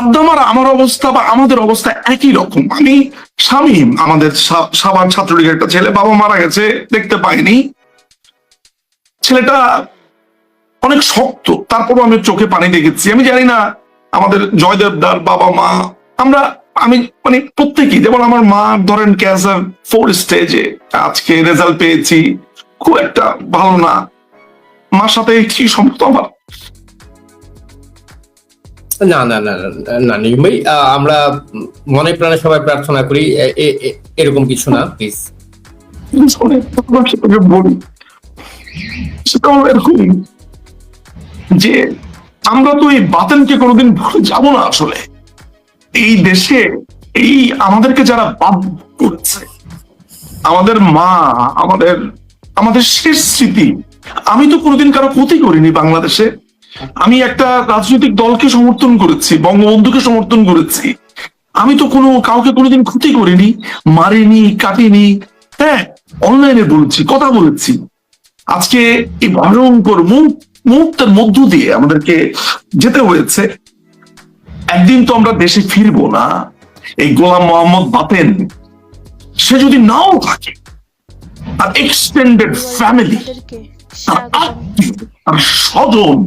সাদ্দাম আমার অবস্থা বা আমাদের অবস্থা একই রকম। আমি শামীম আমাদের সাবান ছাত্রলীগের একটা ছেলে, বাবা মারা গেছে, দেখতে পাইনি। ছেলেটা অনেক শক্ত, তারপরও আমি চোখে পানি দেখেছি। আমি জানি না আমাদের জয়দেব দার বাবা মা, আমরা, আমি মানে প্রত্যেকেই, যেমন আমার মা ধরেন ক্যান্সার ফোর স্টেজে, আজকে রেজাল্ট পেয়েছি। খুব একটা ভালো না। মার সাথে কি সম্পর্ক আমার? না না না না, আমরা মনে প্রাণে সবাই প্রার্থনা করি এরকম কিছু না প্লিজ যে আমরা তো এই বাতেনকে কোনোদিন ভুলে যাব না আসলে। এই দেশে এই আমাদেরকে যারা বাদ করছে আমাদের মা আমাদের আমাদের শেষ স্মৃতি আমি তো কোনোদিন কারও ক্ষতি করিনি বাংলাদেশে। আমি একটা রাজনৈতিক দলকে সমর্থন করেছি, বঙ্গবন্ধুকে সমর্থন করেছি। আমি তো কোনো, কাউকে কোনোদিন ক্ষতি করিনি, মারিনি, কাটিনি। হ্যাঁ অনলাইনে বলছি, কথা বলেছি। আজকে এই ভয়ঙ্কর মুহূর্তের মধ্য দিয়ে আমাদেরকে যেতে হয়েছে। একদিন তো আমরা দেশে ফিরবো না। এই গোলাম মোহাম্মদ বাতেন, সে যদি নাও থাকে আর এক্সটেন্ডেড ফ্যামিলি স্বজন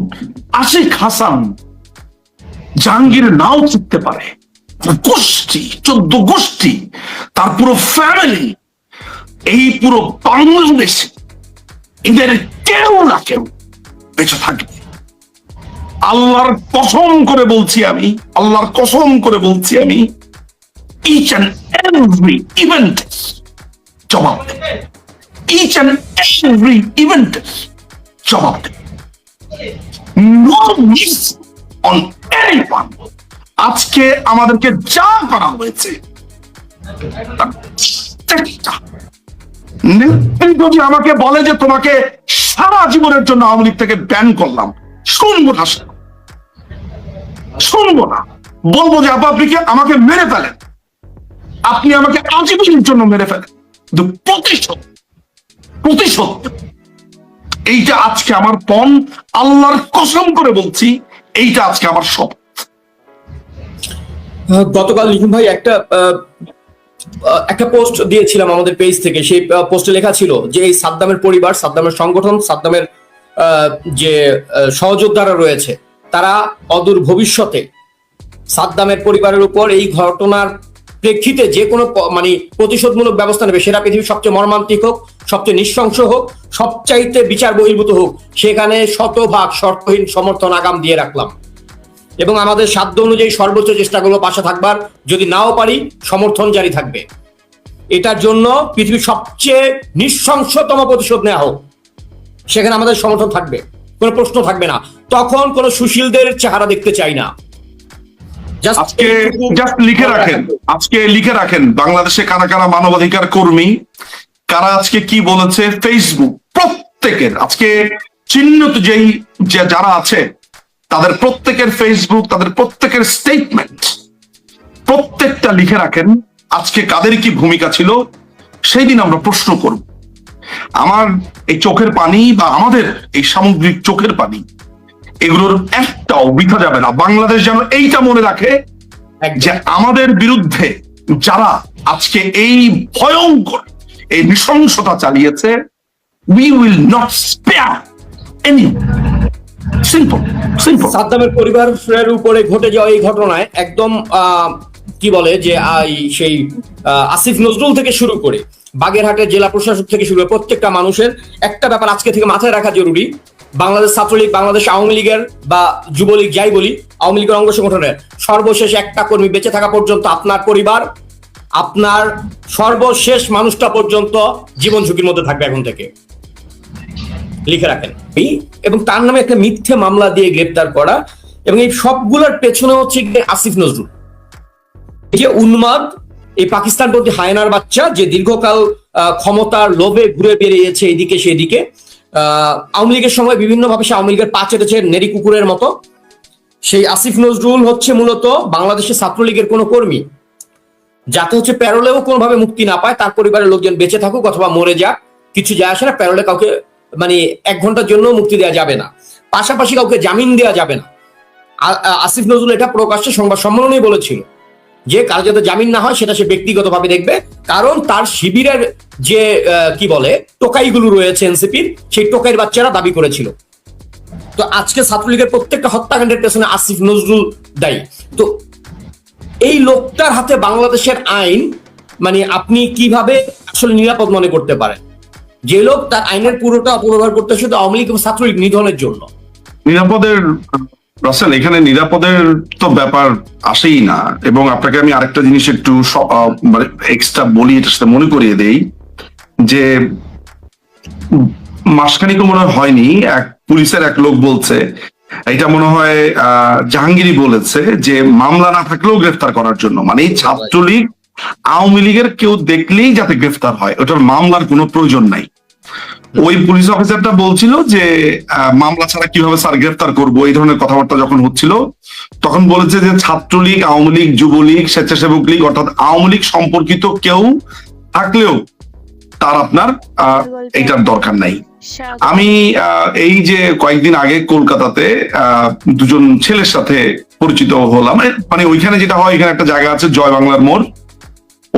আশিক হাসান জাহাঙ্গীর নাও চিনতে পারে। গোষ্ঠী, চোদ্দ গোষ্ঠী, তার পুরো ফ্যামিলি এই পুরো বাংলাদেশে এদের কেউ না কেউ বেঁচে থাকবে। আল্লাহর কসম করে বলছি আমি, আল্লাহর কসম করে বলছি আমি ইচ অ্যান্ড এভরি ইভেন্ট জবাব each and every event দেবে নো মিস অন এনিওয়ান আজকে আমাদেরকে যা করা হয়েছে যদি আমাকে বলে যে তোমাকে সারা জীবনের জন্য আওয়ামী লীগ থেকে ব্যান করলাম, শুনব না শুনব না। বলব যে, আপা, আপনি আমাকে মেরে ফেলেন? আপনি আমাকে আজীবনের জন্য মেরে ফেলেন? প্রতিশোধ প্রতিশোধ। এইটা আজকে আমার পণ, আল্লাহর কসম করে বলছি, এইটা আজকে আমার সব গতকাল লিখুন ভাই একটা একটা পোস্ট দিয়েছিলাম আমাদের পেজ থেকে। সেই পোস্টে লেখা ছিল যে এই সাদ্দামের পরিবার, সাদ্দামের সংগঠন, সাদ্দামের যে সহযোদ্ধারা রয়েছে, তারা অদূর ভবিষ্যতে সাদ্দামের পরিবারের উপর এই ঘটনার প্রেক্ষিতে যে কোনো মানে প্রতিশোধমূলক ব্যবস্থা নেবে, সেটা পৃথিবীর সবচেয়ে মর্মান্তিক হোক, সবচেয়ে নৃশংস হোক, সবচাইতে বিচার বহির্ভূত হোক, সেখানে শতভাগ শর্তহীন সমর্থন আগাম দিয়ে রাখলাম। এবং আমাদের সাধ্য অনুযায়ী সর্বোচ্চ চেষ্টা করব পাশে থাকবার, যদি নাও পারি, সমর্থন জারি থাকবে। এটার জন্য পৃথিবীর সবচেয়ে নৃশংসতম প্রতিশোধ নেওয়া হোক। সেখানে আমাদের সমর্থন থাকবে, কোনো প্রশ্ন থাকবে না। তখন কোনো সুশীলদের চেহারা দেখতে চাই না। আজকে জাস্ট লিখে রাখেন। আজকে লিখে রাখেন। বাংলাদেশে কারা কারা মানবাধিকার কর্মী কারা আজকে কি বলেছে ফেসবুক প্রত্যেকের আজকে চিহ্নিত যেই যারা আছে তাদের প্রত্যেকের ফেসবুক তাদের প্রত্যেকের স্টেটমেন্ট প্রত্যেকটা লিখে রাখেন। আজকে কাদের কি ভূমিকা ছিল সেই দিন আমরা প্রশ্ন করব। আমার এই চোখের পানি বা আমাদের এই সামগ্রিক চোখের পানি এগুলোর একটাও বৃথা যাবে না। বাংলাদেশ যেন এইটা মনে রাখে যে আমাদের বিরুদ্ধে যারা আজকে এই ভয়ঙ্কর এই নৃশংসতা চালিয়েছে we will not spare any simple simple সাদ্দামের পরিবারের উপরে ঘটে যাওয়া এই ঘটনায় একদম আহ, কি বলে যে সেই আসিফ নজরুল থেকে শুরু করে বাগেরহাটের জেলা প্রশাসক থেকে শুরু করে প্রত্যেকটা মানুষের একটা ব্যাপার আজকে থেকে মাথায় রাখা জরুরি বাংলাদেশ ছাত্রলীগ, বাংলাদেশ আওয়ামী লীগের বা যুবলীগ, যাই বলি, আওয়ামী লীগের অঙ্গ সংগঠনের সর্বশেষ একটা কর্মী বেঁচে থাকা পর্যন্ত আপনার পরিবার, আপনার সর্বশেষ মানুষটা পর্যন্ত জীবন ঝুঁকির মধ্যে থাকবে এখন থেকে। লিখে রাখেন। এবং তার নামে একটা মিথ্যে মামলা দিয়ে গ্রেপ্তার করা এবং এই সবগুলোর পেছনে হচ্ছে আসিফ নজরুল। এই যে উন্মাদ, এই পাকিস্তান প্রতি হায়নার বাচ্চা, যে দীর্ঘকাল ক্ষমতার লোভে ঘুরে বেরিয়েছে এদিকে সেদিকে আওয়ামী লীগের সময় বিভিন্ন ভাবে সে আওয়ামী লীগের পা চেটেছে নেরি কুকুরের মতো। সেই আসিফ নজরুল হচ্ছে মূলত বাংলাদেশের ছাত্রলীগের কোনো কর্মী। যাতে হচ্ছে প্যারোলেও কোনোভাবে মুক্তি না পায়, তার পরিবারের লোকজন বেঁচে থাকুক অথবা মরে যাক, কিছু যায় আসে না, প্যারোলে কাউকে মানে এক ঘণ্টার জন্য মুক্তি দেওয়া যাবে না। পাশাপাশি কাউকে জামিন দেওয়া যাবে না। আসিফ নজরুল এটা প্রকাশ্যে সংবাদ সম্মেলনেই বলেছিল। যে কার যাতে জামিন না হয়, সেটা সে ব্যক্তিগতভাবে দেখবে। কারণ তার শিবিরের যে কি বলে, টোকাইগুলো রয়েছে এনসিপির, সেই টোকাইয়ের বাচ্চারা দাবি করেছিল। তো আজকে ছাত্রলীগের প্রত্যেকটা হত্যাকাণ্ডের পেছনে আসিফ নজরুল দায়ী। তো এই লোকটার হাতে বাংলাদেশের আইন মানে আপনি কীভাবে আসলে নিরাপদ মনে করতে পারেন? যে লোক তার আইনের পুরোটা অপব্যবহার করতে শুধু আওয়ামী লীগ এবং ছাত্রলীগ নিধনের জন্য। নিরাপদের রাসেল এখানে নিরাপদের তো ব্যাপার আসেই না। এবং আপনাকে আমি আরেকটা জিনিস একটু মানে এক্সট্রা বলি এটার সাথে মনে করিয়ে দেই যে মাসখানিকও মনে হয় হয়নি এক পুলিশের এক লোক বলছে এটা মনে হয় আহ, জাহাঙ্গীরই বলেছে যে মামলা না থাকলেও গ্রেফতার করার জন্য। মানে ছাত্রলীগ আওয়ামী লীগের কেউ দেখলেই যাতে গ্রেফতার হয় ওটার মামলার কোনো প্রয়োজন নাই। ওই পুলিশ অফিসারটা বলছিল যে মামলা ছাড়া কীভাবে স্যার গ্রেফতার করব? এই ধরনের কথাবার্তা যখন হচ্ছিল, তখন বলেছে যে ছাত্রলীগ, আওয়ামী লীগ, যুবলীগ, স্বেচ্ছাসেবক লীগ, অর্থাৎ আওয়ামী লীগ সম্পর্কিত কেউ থাকলেও তার আপনার এইটার দরকার নাই। আমি এই যে কয়েকদিন আগে কলকাতাতে দুজন ছেলের সাথে পরিচিত হলাম। মানে ওইখানে যেটা হয়, এখানে একটা জায়গা আছে, জয় বাংলার মোড়।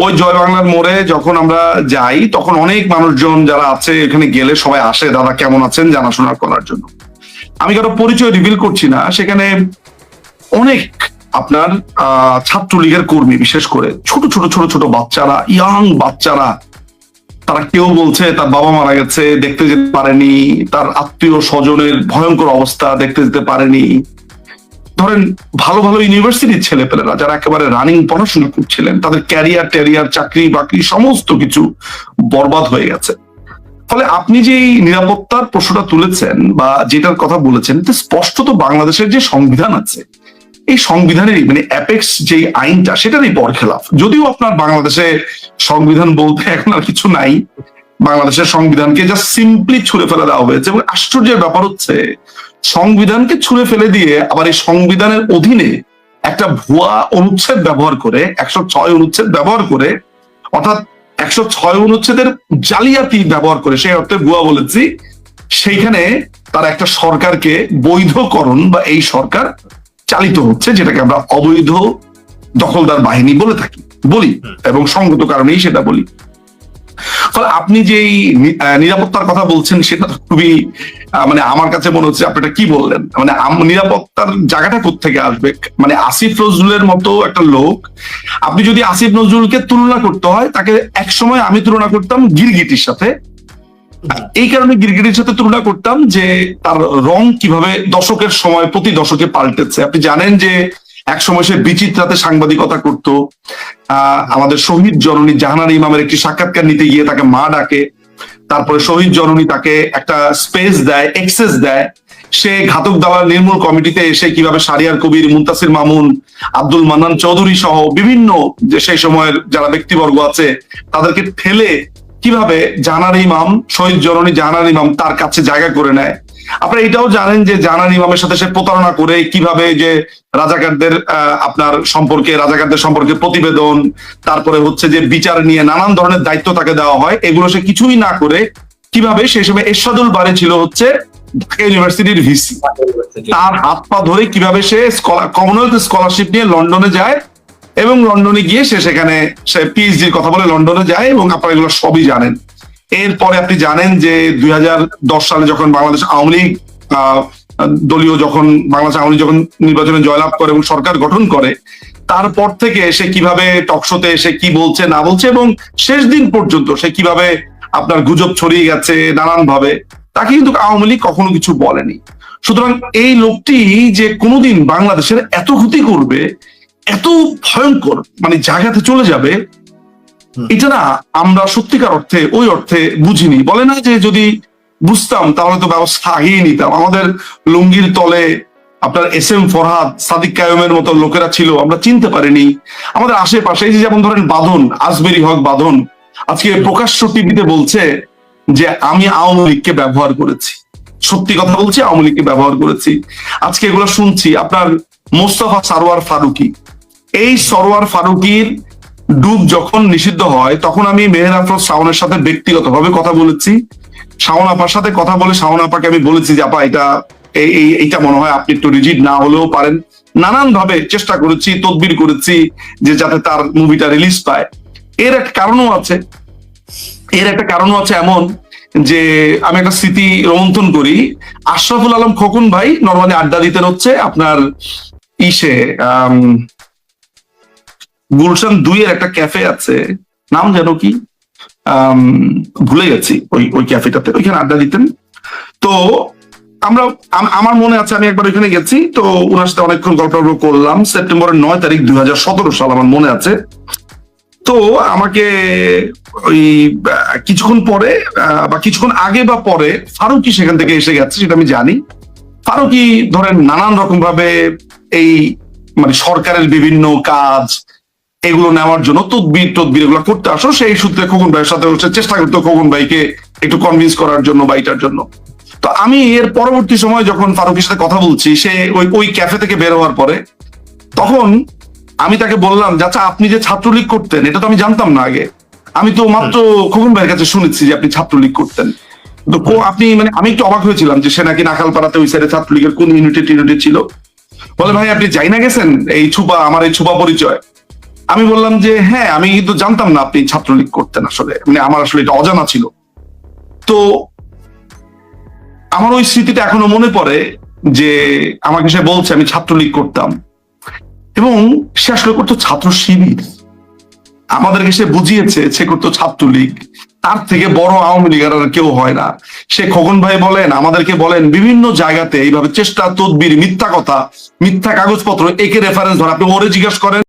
ওই জয় বাংলার মোড়ে যখন আমরা যাই, তখন অনেক মানুষজন যারা আছে, এখানে গেলে সবাই আসে, দাদা, কেমন আছেন? জানাশোনা করার জন্য। আমি কারও পরিচয় রিভিল করছি না। সেখানে অনেক আপনার ছাত্রলীগের কর্মী, বিশেষ করে ছোট ছোট ছোট ছোট বাচ্চারা ইয়াং বাচ্চারা, তারা কেউ বলছে, তার বাবা মারা গেছে, দেখতে যেতে পারেনি, তার আত্মীয় স্বজনের ভয়ঙ্কর অবস্থা, দেখতে যেতে পারেনি। ধরেন ভালো ভালো ইউনিভার্সিটির ছেলেপেলেরা যারা একেবারে রানিং পড়াশোনা করছিলেন, তাদের ক্যারিয়ার ট্যারিয়ার চাকরি, বাকরি সমস্ত কিছু বরবাদ হয়ে গেছে। ফলে আপনি যে এই নিরাপত্তার প্রশ্নটা তুলেছেন বা যেটার কথা বলেছেন তো স্পষ্টত বাংলাদেশের যে সংবিধান আছে, এই সংবিধানেরই মানে অ্যাপেক্স যে আইনটা, সেটারই পর খেলাফ যদিও আপনার বাংলাদেশে সংবিধান বলতে এখন আর কিছু নাই, বাংলাদেশের সংবিধানকে জাস্ট সিম্পলি ছুড়ে ফেলে দেওয়া হয়েছে। এবং আশ্চর্যের ব্যাপার হচ্ছে সংবিধানকে ছুড়ে ফেলে দিয়ে আবার এই সংবিধানের অধীনে একটা ভুয়া অনুচ্ছেদ ব্যবহার করে একশো ছয় অনুচ্ছেদ ব্যবহার করে অর্থাৎ একশো ছয় অনুচ্ছেদের জালিয়াতি ব্যবহার করে সেই অর্থে ভুয়া বলেছি সেইখানে তার একটা সরকারকে বৈধকরণ বা এই সরকার চালিত হচ্ছে যেটাকে আমরা অবৈধ দখলদার বাহিনী বলে থাকি বলি এবং সঙ্গত কারণেই সেটা বলি। ফলে আপনি যে এই নি- আহ, নিরাপত্তার কথা বলছেন সেটা খুবই মানে আমার কাছে মনে হচ্ছে আপনি কি বললেন? মানে নিরাপত্তার জায়গাটা থেকে আসবে? মানে আসিফ নজরুলের মতো একটা লোক আপনি যদি আসিফ নজরুলকে তুলনা করতে হয় তাকে এক সময় আমি তুলনা করতাম গিরগিটির সাথে। এই কারণে গিরগিটির সাথে তুলনা করতাম যে তার রং কীভাবে দশকের সময় প্রতি দশকে পাল্টেছে। আপনি জানেন যে এক সময় সে বিচিত্রাতে সাংবাদিকতা করত। আমাদের শহীদ জননী জাহানার ইমামের একটি সাক্ষাৎকার নিতে গিয়ে তাকে মা ডাকে। তারপরে শহীদ জননী তাকে একটা স্পেস দেয় এক্সেস দেয়। সে ঘাতক দাওয়ার নির্মূল কমিটিতে এসে কীভাবে সারিয়ার কবির, মুন্তাসির মামুন, আব্দুল মান্নান চৌধুরী সহ বিভিন্ন যে সেই সময়ের যারা ব্যক্তিবর্গ আছে, তাদেরকে ঠেলে কীভাবে জাহানার ইমাম, শহীদ জননী জাহানার ইমাম তার কাছে জায়গা করে নেয়। আপনারা এটাও জানেন যে জাহানার ইমামের সাথে সে প্রতারণা করে কীভাবে যে রাজাকারদের আপনার সম্পর্কে, রাজাকারদের সম্পর্কে প্রতিবেদন, তারপরে হচ্ছে যে বিচার নিয়ে নানান ধরনের দায়িত্ব তাকে দেওয়া হয়, এগুলো সে কিছুই না করে কীভাবে সেই সময় এরশাদুল বারে ছিল হচ্ছে ঢাকা ইউনিভার্সিটির ভিসি। তার হাত পা ধরে কীভাবে সে কমনওয়েলথ স্কলারশিপ নিয়ে লন্ডনে যায় এবং লন্ডনে গিয়ে সে সেখানে সে পিএইচডির কথা বলে লন্ডনে যায় এবং আপনারা এগুলো সবই জানেন। এরপরে আপনি জানেন যে দুই হাজার দশ সালে যখন বাংলাদেশ আওয়ামী লীগ দলীয় যখন বাংলাদেশ আওয়ামী যখন নির্বাচনে জয়লাভ করে এবং সরকার গঠন করে, তারপর থেকে সে কীভাবে টকশোতে এসে কি বলছে, না বলছে এবং শেষ দিন পর্যন্ত সে কীভাবে আপনার গুজব ছড়িয়ে গেছে নানান ভাবে তাকে কিন্তু আওয়ামী লীগ কখনো কিছু বলেনি। সুতরাং এই লোকটি যে কোনোদিন বাংলাদেশের এত ক্ষতি করবে, এত ভয়ঙ্কর মানে জায়গাতে চলে যাবে এটা না আমরা সত্যিকার অর্থে ওই অর্থে বুঝিনি। বলে না যে যদি বুঝতাম তাহলে তো ব্যবস্থা আগেই নিতাম। আমাদের লুঙ্গির তলে আপনার এস এম ফরহাদ সাদিক কায়ুমের মতো লোকেরা ছিল আমরা চিনতে পারিনি। আমাদের আশেপাশে এই যে যেমন ধরেন বাঁধন আজমেরি হক বাঁধন আজকে প্রকাশ্য টিভিতে বলছে যে আমি আওয়ামী লীগকে ব্যবহার করেছি। সত্যি কথা বলছি আওয়ামী লীগকে ব্যবহার করেছি। আজকে এগুলো শুনছি। আপনার মোস্তফা সারোয়ার ফারুকি। এই সরোয়ার ফারুকির ডুব যখন নিষিদ্ধ হয়, তখন আমি মেহের আফরোজ শাওনের সাথে ব্যক্তিগতভাবে কথা বলেছি। শাওন আপার সাথে কথা বলে শাওন আপাকে আমি বলেছি যে, আপা, এটা, এই, এই- এইটা মনে হয় আপনি একটু রিজিড না হলেও পারেন। নানান ভাবে চেষ্টা করেছি, তদবির করেছি যে, যাতে তার মুভিটা রিলিজ পায়। এর একটা কারণও আছে। এর একটা কারণও আছে এমন যে, আমি একটা স্মৃতি রোমন্থন করি। আশরাফুল আলম খোকন ভাই, নর্মালি আড্ডা দিতেন হচ্ছে আপনার ইসে গুলশান দুইয়ের একটা ক্যাফে আছে। নাম যেন কি? ভুলে গেছি ওই ওই ক্যাফেটাতে। ওইখানে আড্ডা দিতেন। তো আমরা আমার মনে আছে আমি একবার ওইখানে গেছি। তো ওনার সাথে অনেকক্ষণ গল্প করলাম। সেপ্টেম্বরের নয় তারিখ দুই হাজার সতেরো সাল আমার মনে আছে। তো আমাকে ওই কিছুক্ষণ পরে বা কিছুক্ষণ আগে বা পরে ফারুকি সেখান থেকে এসে গেছে, সেটা আমি জানি। ফারুকি ধরেন নানান রকম ভাবে এই মানে সরকারের বিভিন্ন কাজ এগুলো নেওয়ার জন্য তদবির তদবির এগুলো করতে আসো। সেই সূত্রে খোকন ভাইয়ের সাথে হচ্ছে চেষ্টা করতো খোকন ভাইকে একটু কনভিন্স করার জন্য বা এটার জন্য। তো আমি এর পরবর্তী সময় যখন ফারুকের সাথে কথা বলছি, সে ওই ওই ক্যাফে থেকে বের হওয়ার পরে তখন আমি তাকে বললাম চাচা আপনি যে ছাত্রলীগ করতেন, এটা তো আমি জানতাম না আগে। আমি তো মাত্র খোকন ভাইয়ের কাছে শুনেছি যে আপনি ছাত্রলীগ করতেন। তো আপনি মানে আমি একটু অবাক হয়েছিলাম যে সে নাকি নাখালপাড়াতে ওই সাইডে ছাত্রলীগের কোন ইউনিটেড ইউনিটেড ছিল। বলে, ভাই, আপনি যাই না গেছেন? এই ছুপা, আমার এই ছুপা পরিচয়। আমি বললাম যে হ্যাঁ আমি কিন্তু জানতাম না আপনি ছাত্রলীগ করতেন আসলে। মানে আমার আসলে এটা অজানা ছিল। তো আমার ওই স্মৃতিটা এখনও মনে পড়ে যে, আমাকে সে বলছে, আমি ছাত্রলীগ করতাম। এবং সে আসলে করতো ছাত্র শিবির। আমাদেরকে সে বুঝিয়েছে, সে করতো ছাত্রলীগ। তার থেকে বড় আওয়ামী লীগের আর কেউ হয় না। সে খোকন ভাই বলেন, আমাদেরকে বলেন, বিভিন্ন জায়গাতে এইভাবে চেষ্টা, তদবির, মিথ্যা কথা, মিথ্যা কাগজপত্র, একে রেফারেন্স ধর, আপনি ওরে জিজ্ঞাসা করেন